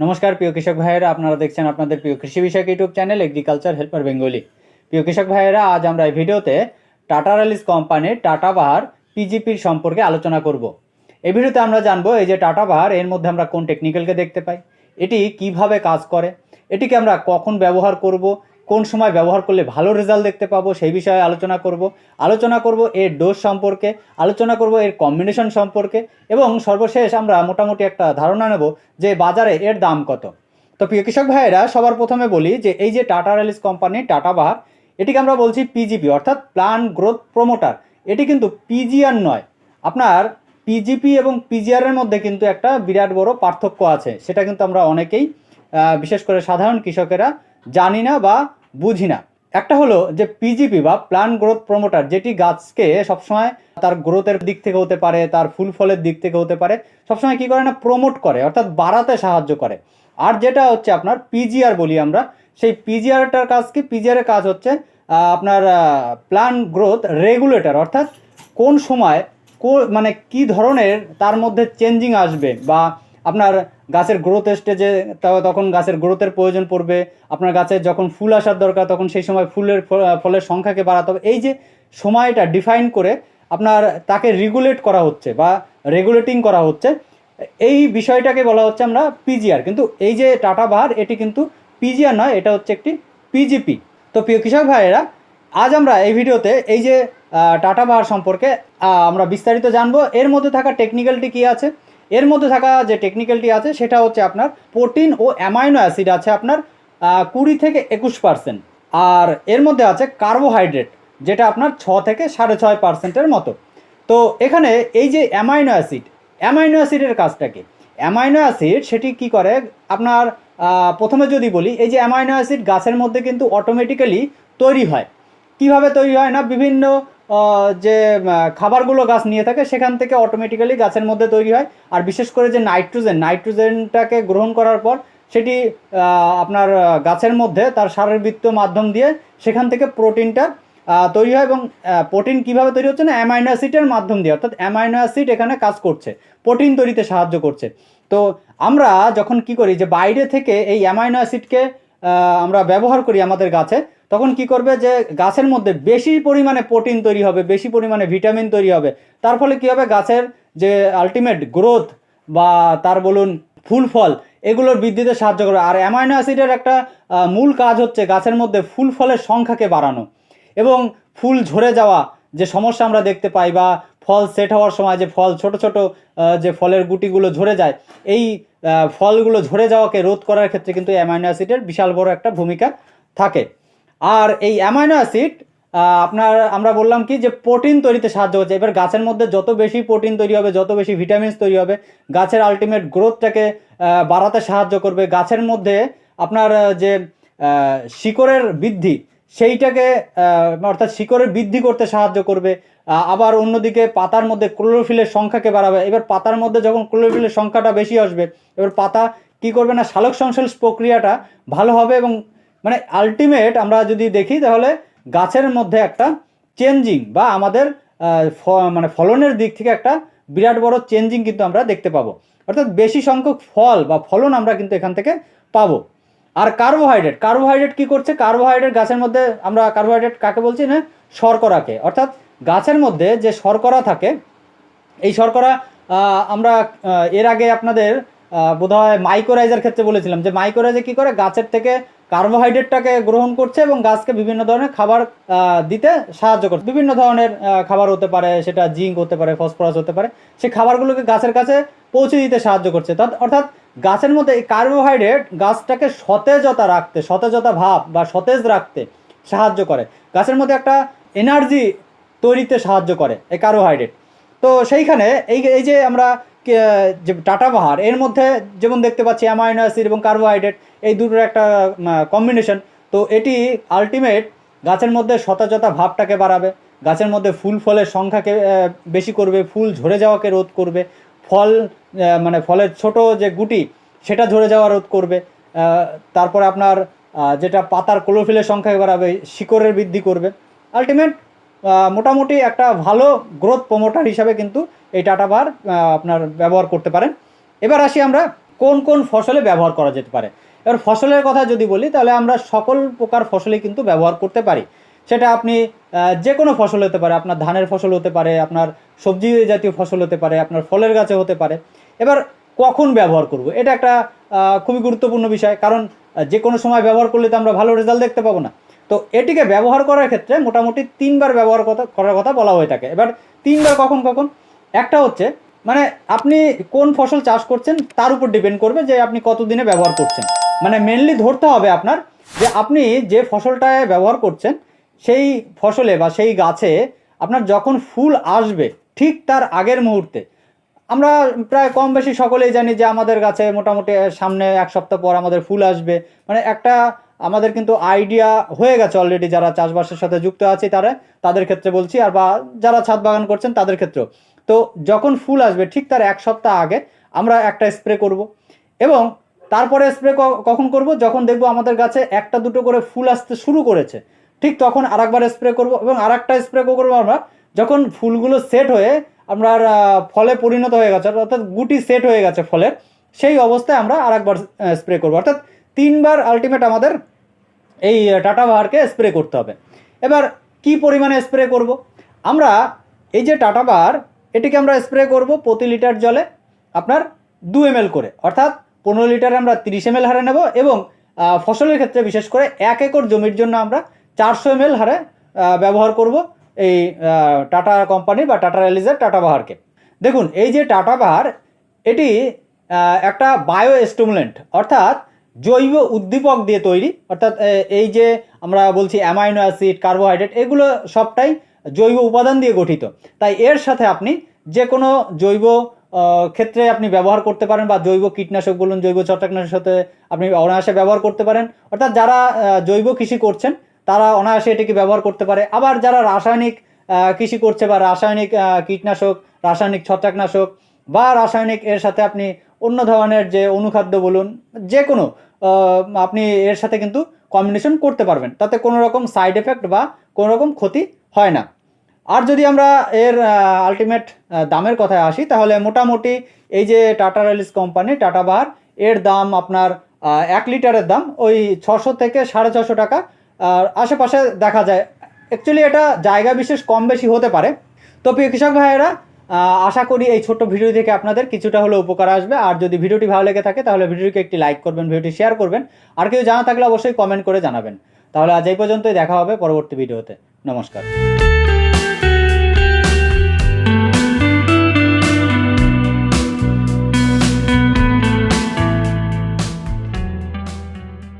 নমস্কার, প্রিয় কৃষক ভাইয়েরা। আপনারা দেখছেন আপনাদের প্রিয় কৃষি বিষয়ক YouTube channel agriculture helper Bengali. প্রিয় কৃষক ভাইয়েরা, আজ আমরা এই ভিডিওতে টাটা র্যালিস কোম্পানির টাটা বাহার পিজিপির সম্পর্কে আলোচনা করব। এই ভিডিওতে আমরা জানব, এই যে টাটা বাহার, এর মধ্যে আমরা কোন টেকনিক্যালকে দেখতে পাই, এটি কীভাবে কাজ করে, এটিকে আমরা কখন ব্যবহার করব কোন সময় ব্যবহার করলে ভালো রেজাল্ট দেখতে পাবো সেই বিষয়ে আলোচনা করব। আলোচনা করব এর ডোজ সম্পর্কে, আলোচনা করব এর কম্বিনেশন সম্পর্কে এবং সর্বশেষ আমরা মোটামুটি একটা ধারণা নেব যে বাজারে এর দাম কত। তো প্রিয় কৃষক ভাইয়েরা, সবার প্রথমে বলি যে এই যে টাটা র্যালিস কোম্পানি টাটা বাহার এটিকে আমরা বলছি পিজিপি অর্থাৎ প্ল্যান গ্রোথ প্রমোটার এটি কিন্তু পিজিআর নয়, আপনার পিজিপি এবং পিজিআরের মধ্যে কিন্তু একটা বিরাট বড় পার্থক্য আছে। সেটা কিন্তু আমরা অনেকেই বিশেষ করে সাধারণ কৃষকেরা জানি না বা বুঝি না একটা হলো যে পিজিপি বা প্ল্যান গ্রোথ প্রমোটার যেটি গাছকে সবসময় তার গ্রোথের দিক থেকে হতে পারে, তার ফুল ফলের দিক থেকে হতে পারে, সবসময় কি করে না প্রমোট করে, অর্থাৎ বাড়াতে সাহায্য করে। আর যেটা হচ্ছে আপনার পিজিআর বলি আমরা, সেই পিজিআরটার কাজ কি? পিজিআরের কাজ হচ্ছে আপনার প্ল্যান গ্রোথ রেগুলেটর অর্থাৎ কোন সময়, কো- মানে কি ধরনের তার মধ্যে চেঞ্জিং আসবে বা আপনার গাছের গ্রোথ স্টেজে তখন গাছের গ্রোথের প্রয়োজন পড়বে। আপনার গাছের যখন ফুল আসার দরকার, তখন সেই সময় ফুলের ফলের সংখ্যাকে বাড়াতে হবে। এই যে সময়টা ডিফাইন করে আপনার তাকে রেগুলেট করা হচ্ছে বা রেগুলেটিং করা হচ্ছে, এই বিষয়টাকে বলা হচ্ছে আমরা পিজিআর কিন্তু এই যে টাটা বাহার এটি কিন্তু পিজিআর নয়, এটা হচ্ছে একটি পিজিপি তো প্রিয় কৃষক ভাইয়েরা, আজ আমরা এই ভিডিওতে এই যে টাটা বাহার সম্পর্কে আমরা বিস্তারিত জানব। এর মধ্যে থাকা টেকনিক্যালটি কী আছে? এর মধ্যে থাকা যে টেকনিক্যালটি আছে, সেটা হচ্ছে আপনার প্রোটিন ও অ্যামাইনো অ্যাসিড আছে আপনার কুড়ি থেকে একুশ পার্সেন্ট আর এর মধ্যে আছে কার্বোহাইড্রেট যেটা আপনার ছ থেকে সাড়ে ছয় পার্সেন্টের মতো। তো এখানে এই যে অ্যামাইনো অ্যাসিড অ্যামাইনো অ্যাসিডের কাজটা কি? অ্যামাইনো অ্যাসিড সেটি কি করে? আপনার প্রথমে যদি বলি, এই যে অ্যামাইনো অ্যাসিড গাছের মধ্যে কিন্তু অটোমেটিক্যালি তৈরি হয়। কীভাবে তৈরি হয় না? বিভিন্ন যে খাবারগুলো গাছ নিয়ে থাকে, সেখান থেকে অটোমেটিক্যালি গাছের মধ্যে তৈরি হয়। আর বিশেষ করে যে নাইট্রোজেন, নাইট্রোজেনটাকে গ্রহণ করার পর সেটি আপনার গাছের মধ্যে তার শারীরবৃত্তীয় মাধ্যম দিয়ে সেখান থেকে প্রোটিনটা তৈরি হয় এবং প্রোটিন কীভাবে তৈরি হচ্ছে না, অ্যামাইনো অ্যাসিডের মাধ্যম দিয়ে। অর্থাৎ অ্যামাইনো অ্যাসিড এখানে কাজ করছে, প্রোটিন তৈরিতে সাহায্য করছে। তো আমরা যখন কি করি যে বাইরে থেকে এই অ্যামাইনো অ্যাসিডকে আমরা ব্যবহার করি আমাদের গাছে তখন কি করবে যে গাছের মধ্যে বেশি পরিমাণে প্রোটিন তৈরি হবে, বেশি পরিমাণে ভিটামিন তৈরি হবে। তার ফলে কি হবে? গাছের যে আলটিমেট গ্রোথ বা তার বলুন ফুল ফল, এগুলোর বৃদ্ধিতে সাহায্য করবে। আর অ্যামাইনো অ্যাসিডের একটা মূল কাজ হচ্ছে গাছের মধ্যে ফুল ফলের সংখ্যাকে বাড়ানো। এবং ফুল ঝরে যাওয়া যে সমস্যা আমরা দেখতে পাই বা ফল সেট হওয়ার সময় যে ফল, ছোট ছোট যে ফলের গুটিগুলো ঝরে যায়, এই ফলগুলো ঝরে যাওয়াকে রোধ করার ক্ষেত্রে কিন্তু অ্যামাইনো অ্যাসিডের বিশাল বড় একটা ভূমিকা থাকে। আর এই অ্যামাইনো অ্যাসিড আপনার আমরা বললাম কি যে প্রোটিন তৈরিতে সাহায্য করছে। এবার গাছের মধ্যে যত বেশি প্রোটিন তৈরি হবে, যত বেশি ভিটামিনস তৈরি হবে, গাছের আলটিমেট গ্রোথটাকে বাড়াতে সাহায্য করবে। গাছের মধ্যে আপনার যে শিকড়ের বৃদ্ধি, সেইটাকে অর্থাৎ শিকড়ের বৃদ্ধি করতে সাহায্য করবে। আবার অন্যদিকে পাতার মধ্যে ক্লোরোফিলের সংখ্যাকে বাড়াবে। এবার পাতার মধ্যে যখন ক্লোরোফিলের সংখ্যাটা বেশি আসবে, এবার পাতা কি করবে না সালোক সংশ্লেষ প্রক্রিয়াটা ভালো হবে এবং মানে আলটিমেট আমরা যদি দেখি তাহলে গাছের মধ্যে একটা চেঞ্জিং বা আমাদের মানে ফলনের দিক থেকে একটা বিরাট বড় চেঞ্জিং কিন্তু আমরা দেখতে পাবো। অর্থাৎ বেশি সংখ্যক ফল বা ফলন আমরা কিন্তু এখান থেকে পাবো। আর কার্বোহাইড্রেট কার্বোহাইড্রেট কি করছে? কার্বোহাইড্রেট গাছের মধ্যে আমরা কার্বোহাইড্রেট কাকে বলছি? না, শর্করাকে। অর্থাৎ গাছের মধ্যে যে শর্করা থাকে, এই শর্করা আমরা এর আগে আপনাদের বোধহয় মাইক্রোরাইজার ক্ষেত্রে বলেছিলাম যে মাইক্রোরাইজে কি করে? গাছের থেকে কার্বোহাইড্রেটটাকে গ্রহণ করছে এবং গাছকে বিভিন্ন ধরনের খাবার দিতে সাহায্য করছে। বিভিন্ন ধরনের খাবার হতে পারে, সেটা জিঙ্ক হতে পারে ফসফরাস হতে পারে। সেই খাবারগুলোকে গাছের কাছে পৌঁছে দিতে সাহায্য করছে। অর্থাৎ গাছের মধ্যে এই কার্বোহাইড্রেট গাছটাকে সতেজতা রাখতে, সতেজতা ভাব বা সতেজ রাখতে সাহায্য করে। গাছের মধ্যে একটা এনার্জি তৈরিতে সাহায্য করে এই কার্বোহাইড্রেট তো সেইখানে এই এই যে আমরা যে টাটা বাহার, এর মধ্যে যেমন দেখতে পাচ্ছি অ্যামাইনো অ্যাসিড এবং কার্বোহাইড্রেট এই দুটোর একটা কম্বিনেশন তো এটি আলটিমেট গাছের মধ্যে সতেজতা ভাবটাকে বাড়াবে, গাছের মধ্যে ফুল ফলের সংখ্যাকে বেশি করবে, ফুল ঝরে যাওয়াকে রোধ করবে, ফল মানে ফলের ছোট যে গুটি, সেটা ঝরে যাওয়া রোধ করবে তারপরে আপনার যেটা পাতার ক্লোরোফিলের সংখ্যাকে বাড়াবে, শিকড়ের বৃদ্ধি করবে। আলটিমেট মোটামুটি একটা ভালো গ্রোথ প্রমোটার হিসাবে কিন্তু এই টাটা বার আপনার ব্যবহার করতে পারেন। এবার আসি আমরা কোন কোন ফসলে ব্যবহার করা যেতে পারে। এবার ফসলের কথা যদি বলি, তাহলে আমরা সকল প্রকার ফসলে কিন্তু ব্যবহার করতে পারি। সেটা আপনি যে কোনো ফসল হতে পারে, আপনার ধানের ফসল হতে পারে, আপনার সবজি জাতীয় ফসল হতে পারে, আপনার ফলের গাছে হতে পারে। এবার কখন ব্যবহার করব? এটা একটা খুবই গুরুত্বপূর্ণ বিষয়, কারণ যে কোনো সময় ব্যবহার করলে তো আমরা ভালো রেজাল্ট দেখতে পাবো না। তো এটিকে ব্যবহার করার ক্ষেত্রে মোটামুটি তিনবার ব্যবহার কথা, করার কথা বলা হয়ে থাকে। এবার তিনবার কখন কখন? একটা হচ্ছে মানে আপনি কোন ফসল চাষ করছেন তার উপর ডিপেন্ড করবে যে আপনি কতদিনে ব্যবহার করছেন। মানে মেনলি ধরতে হবে আপনার যে আপনি যে ফসলটায় ব্যবহার করছেন, সেই ফসলে বা সেই গাছে আপনার যখন ফুল আসবে ঠিক তার আগের মুহূর্তে, আমরা প্রায় কম বেশি সকলেই জানি যে আমাদের গাছে মোটামুটি সামনে এক সপ্তাহ পর আমাদের ফুল আসবে। মানে একটা আমাদের কিন্তু আইডিয়া হয়ে গেছে অলরেডি যারা চাষবাসের সাথে যুক্ত আছে তারা, তাদের ক্ষেত্রে বলছি, আর বা যারা ছাদ বাগান করছেন তাদের ক্ষেত্রেও। তো যখন ফুল আসবে ঠিক তার এক সপ্তাহ আগে আমরা একটা স্প্রে করব। এবং তারপরে স্প্রে কখন করব? যখন দেখব আমাদের গাছে একটা দুটো করে ফুল আসতে শুরু করেছে, ঠিক তখন আরেকবার স্প্রে করব এবং আরেকটা স্প্রে করব আমরা। যখন ফুলগুলো সেট হয়ে আমরা ফলে পরিণত হয়ে গেছে, অর্থাৎ গুটি সেট হয়ে গেছে ফলের, সেই অবস্থায় আমরা আরেকবার স্প্রে করব। অর্থাৎ তিনবার আলটিমেট আমাদের এই টাটা বাহারকে স্প্রে করতে হবে। এবার কি পরিমাণে স্প্রে করব? আমরা এই যে টাটা বাহার এটিকে আমরা স্প্রে করব প্রতি লিটার জলে আপনার দু এম করে। অর্থাৎ পনেরো লিটারে আমরা তিরিশ এম হারে নেব এবং ফসলের ক্ষেত্রে বিশেষ করে এক একর জমির জন্য আমরা চারশো এম হারে ব্যবহার করব এই টাটা কোম্পানি বা টাটা রিলিজের, টাটা বাহারকে। দেখুন, এই যে টাটা বাহার, এটি একটা বায়ো স্টিমুলেন্ট অর্থাৎ জৈব উদ্দীপক দিয়ে তৈরি। অর্থাৎ এই যে আমরা বলছি অ্যামাইনো অ্যাসিড কার্বোহাইড্রেট এগুলো সবটাই জৈব উপাদান দিয়ে গঠিত। তাই এর সাথে আপনি যে কোনো জৈব ক্ষেত্রে আপনি ব্যবহার করতে পারেন বা জৈব কীটনাশক বলুন, জৈব ছত্রাকনাশকের সাথে আপনি অনায়াসে ব্যবহার করতে পারেন। অর্থাৎ যারা জৈব কৃষি করছেন, তারা অনায়াসে এটিকে ব্যবহার করতে পারে। আবার যারা রাসায়নিক কৃষি করছে বা রাসায়নিক কীটনাশক, রাসায়নিক ছত্রাকনাশক বা রাসায়নিক এর সাথে আপনি অন্য ধরনের যে অনুখাদ্য বলুন যে কোনো আপনি এর সাথে কিন্তু কম্বিনেশন করতে পারবেন। তাতে কোনো রকম সাইড এফেক্ট বা কোনো রকম ক্ষতি হয় না। আর যদি আমরা এর আলটিমেট দামের কথায় আসি, তাহলে মোটামুটি এই যে টাটা রেলিস কোম্পানি টাটা বাহার এর দাম আপনার এক লিটারের দাম ওই ছশো থেকে সাড়ে ছশো টাকা। আর আশেপাশে দেখা যায় অ্যাকচুয়ালি এটা জায়গা বিশেষ কম বেশি হতে পারে। তো প্রিয় কৃষক ভাইয়েরা আশা করি এই ছোট্ট ভিডিও থেকে আপনাদের কিছুটা হলেও উপকার আসবে। আর যদি ভিডিওটি ভালো লেগে থাকে, তাহলে ভিডিওটিকে একটি লাইক করবেন, ভিডিওটি শেয়ার করবেন। আর কেউ জানা থাকলে অবশ্যই কমেন্ট করে জানাবেন। তাহলে আজ এই পর্যন্তই, দেখা হবে পরবর্তী ভিডিওতে। নমস্কার।